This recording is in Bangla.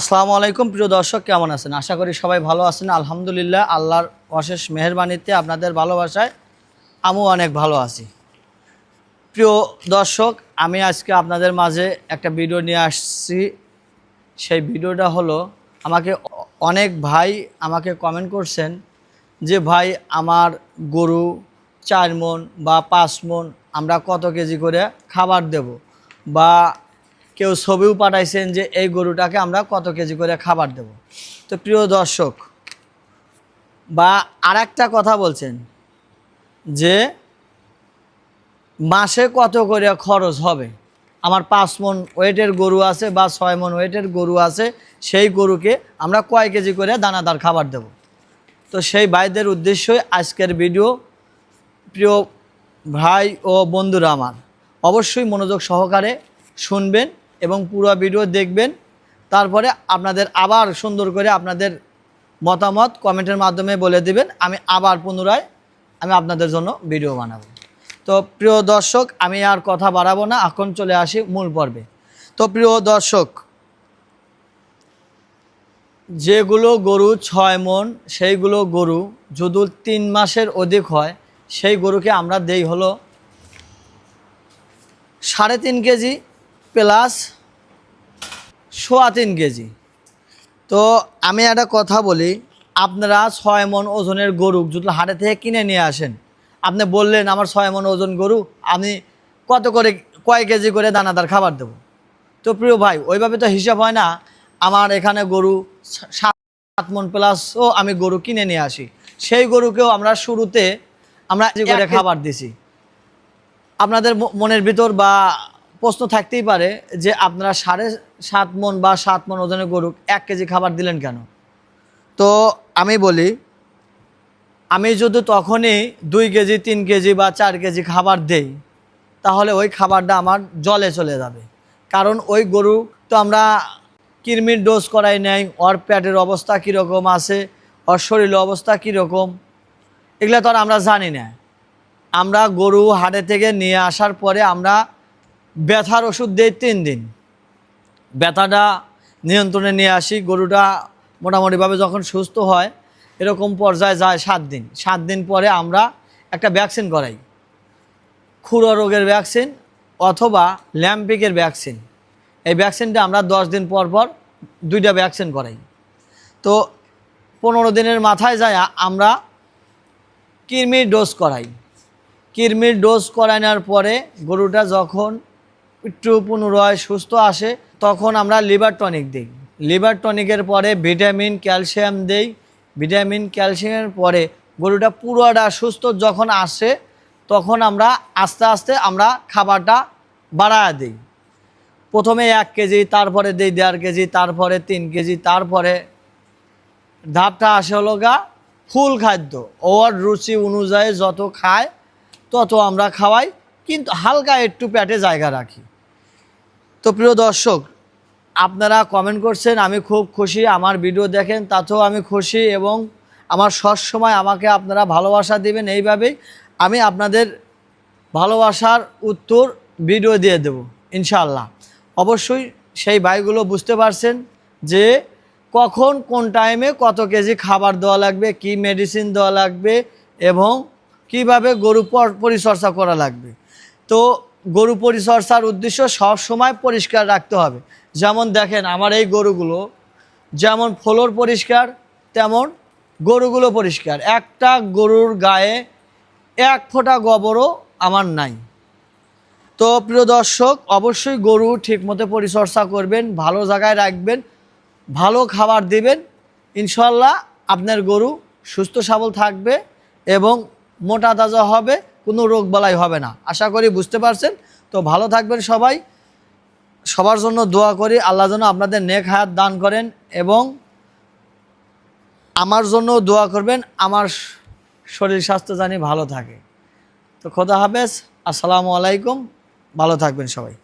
আসসালামু আলাইকুম, প্রিয় দর্শক, কেমন আছেন? আশা করি সবাই ভালো আছেন। আলহামদুলিল্লাহ, আল্লাহর অশেষ মেহরবানিতে আপনাদের ভালোবাসায় আমিও অনেক ভালো আছি। প্রিয় দর্শক, আমি আজকে আপনাদের মাঝে একটা ভিডিও নিয়ে আসছি। সেই ভিডিওটা হলো, আমাকে অনেক ভাই আমাকে কমেন্ট করছেন যে, ভাই, আমার গরু চার মন বা পাঁচ মন আমরা কত কেজি করে খাবার দেব? বা কেউ ছবিও পাঠাইছেন যে এই গরুটাকে আমরা কত কেজি করে খাবার দেব। তো প্রিয় দর্শক, বা আর কথা বলছেন যে মাসে কত করে খরচ হবে? আমার পাঁচ মন ওয়েটের গরু আছে বা ছয় মন ওয়েটের গরু আছে, সেই গরুকে আমরা কয় কেজি করে দানাদার খাবার দেব? তো সেই ভাইদের উদ্দেশ্যই আজকের ভিডিও। প্রিয় ভাই ও বন্ধুরা আমার, অবশ্যই মনোযোগ সহকারে শুনবেন। এবং পুরো ভিডিও দেখবেন। তারপরে আপনাদের আবার সুন্দর করে আপনাদের মতামত কমেন্টের মাধ্যমে বলে দিবেন। আমি আবার পুনরায় আমি আপনাদের জন্য ভিডিও বানাবো। তো প্রিয় দর্শক, আমি আর কথা বাড়াবো না। এখন চলে আসি মূল পর্বে। তো প্রিয় দর্শক, যেগুলো গরু ছয় মন, সেইগুলো গরু যদি তিন মাসের অধিক হয়, সেই গরুকে আমরা দেই হলো সাড়ে তিন কেজি প্লাস সোয়া তিন কেজি। তো আমি একটা কথা বলি আপনারা ছয় মন ওজনের গরু যদি হাটে থেকে কিনে নিয়ে আসেন আপনি বললেন আমার ছয় মন ওজন গরু আমি কত করে কয় কেজি করে দানাদার খাবার দেবো? তো প্রিয় ভাই ওইভাবে তো হিসাব হয় না আমার এখানে গরু সাত মন প্লাসও আমি গরু কিনে নিয়ে আসি। সেই গরুকেও আমরা শুরুতে আমরা করে খাবার দিছি। আপনাদের মনের ভিতর বা প্রশ্ন থাকতেই পারে যে আপনারা সাড়ে সাত মন বা সাত মন ওজনের গরু এক কেজি খাবার দিলেন কেন? তো আমি বলি, আমি যদি তখনই দুই কেজি, তিন কেজি বা চার কেজি খাবার দেই, তাহলে ওই খাবারটা আমার জলে চলে যাবে। কারণ ওই গরু তো আমরা কৃমির ডোজ করাই নেই, ওর পেটের অবস্থা কীরকম আছে, ওর শরীরের অবস্থা কীরকম, এগুলো তো আর আমরা জানি না। আমরা গরু হাটে থেকে নিয়ে আসার পরে আমরা ব্যথার ওষুধ দিই তিন দিন। ব্যথাটা নিয়ন্ত্রণে নিয়ে আসি, গরুটা মোটামুটিভাবে যখন সুস্থ হয়, এরকম পর্যায়ে যায় সাত দিন। সাত দিন পরে আমরা একটা ভ্যাকসিন করাই। খুড়ো রোগের ভ্যাকসিন অথবা ল্যাম্পিকের ভ্যাকসিন। এই ভ্যাকসিনটা আমরা দশ দিন পর পর দুইটা ভ্যাকসিন করাই। তো পনেরো দিনের মাথায় যায় আমরা কৃমির ডোজ করাই। কৃমির ডোজ করানোর পরে গরুটা যখন একটু পুনরায় সুস্থ আসে, তখন আমরা লিভার টনিক দিই। লিভার টনিকের পরে ভিটামিন, ক্যালসিয়াম দেই। ভিটামিন, ক্যালসিয়ামের পরে গরুটা পুরোটা সুস্থ যখন আসে, তখন আমরা আস্তে আস্তে আমরা খাবারটা বাড়ায় দিই। প্রথমে এক কেজি, তারপরে দিই দেড় কেজি, তারপরে তিন কেজি, তারপরে ধাপটা আসে হলো গা ফুল খাদ্য। ওর রুচি অনুযায়ী যত খায়, তত আমরা খাওয়াই। কিন্তু হালকা একটু প্যাটে জায়গা রাখি। তো প্রিয় দর্শক, আপনারা কমেন্ট করছেন, আমি খুব খুশি, আমার ভিডিও দেখেন, তাতেও আমি খুশি এবং আমার সবসময় আমাকে আপনারা ভালোবাসা দেবেন এইভাবেই আমি আপনাদের ভালোবাসার উত্তর ভিডিও দিয়ে দেব ইনশাল্লাহ অবশ্যই সেই ভাইগুলো বুঝতে পারছেন যে কখন, কোন টাইমে কত কেজি খাবার দেওয়া লাগবে, কি মেডিসিন দেওয়া লাগবে এবং কীভাবে গরু পর- পরিচর্যা করা লাগবে। তো গরু পরিচর্যার উদ্দেশ্য সব সময় পরিষ্কার রাখতে হবে। যেমন দেখেন, আমার এই গরুগুলো যেমন ফ্লোর পরিষ্কার, তেমন গরুগুলো পরিষ্কার। একটা গরুর গায়ে এক ফোঁটা গোবরও আমার নাই। তো প্রিয় দর্শক, অবশ্যই গরু ঠিকমতো পরিচর্যা করবেন, ভালো জায়গায় রাখবেন, ভালো খাবার দিবেন। ইনশাল্লাহ আপনার গরু সুস্থ সবল থাকবে এবং মোটা তাজা হবে। কোনো রোগ বালাই হবে না। আশা করি বুঝতে পারছেন। তো ভালো থাকবেন সবাই। সবার জন্য দোয়া করি। আল্লাহ যেন আপনাদের নেক হায়াত দান করেন এবং আমার জন্য দোয়া করবেন। আমার শরীর স্বাস্থ্য জানি ভালো থাকে। তো খোদা হাফেজ। আসসালামু আলাইকুম। ভালো থাকবেন সবাই।